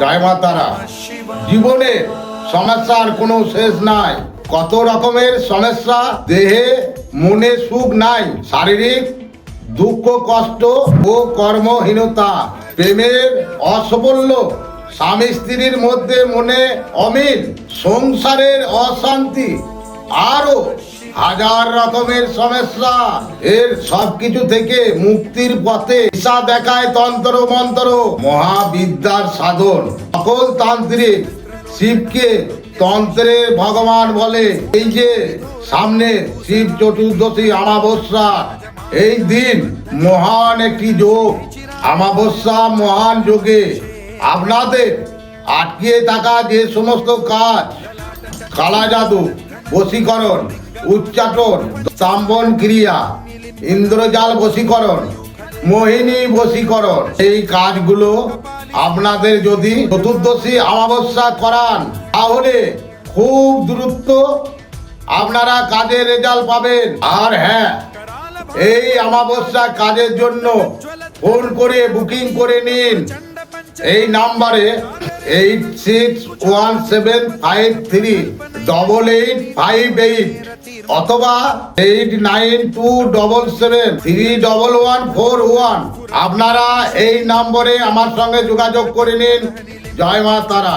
জয় মা তারা জীবনে সমস্যার কোনো শেষ নাই। কত রকমের সমস্যা, দেহে, মনে সুখ নাই। শারীরিক দুঃখ, কষ্ট ও কর্মহীনতা, প্রেমের অসবল্য স্বামী স্ত্রীর মধ্যে মনে অমিল, সংসারের অশান্তি আরও হাজার রকমের সমস্যা। এর সবকিছু থেকে মুক্তির পথে দিশা দেখায় তন্ত্র মন্ত্র, মহাবিদ্যার সাধন। সকল তান্ত্রিক শিবকে তন্ত্রের ভগবান বলে। এই যে সামনে শিব চতুর্দশী অমাবস্যা, এই দিন মহান একটি যোগ। অমাবস্যা মহান যোগে আপনাদের আটকে থাকা যে সমস্ত কাজ, কালা জাদু বশীকরণ, উচ্চাটন স্তম্ভন ক্রিয়া, ইন্দ্রজাল বশীকরণ, মোহিনী বশীকরণ। এই কাজগুলো আপনাদের যদি চতুর্দশী অমাবস্যা করান, তাহলে খুব দ্রুত আপনারা কাজের রেজাল্ট পাবেন। আর হ্যাঁ এই অমাবস্যা কাজের জন্য ফোন করে, বুকিং করে নিন। এই নাম্বারে eight six one seven five three double eight five eight অথবা eight nine two double seven three double one four one আপনারা এই নম্বরে আমার সঙ্গে যোগাযোগ করে নিন। জয় মা তারা।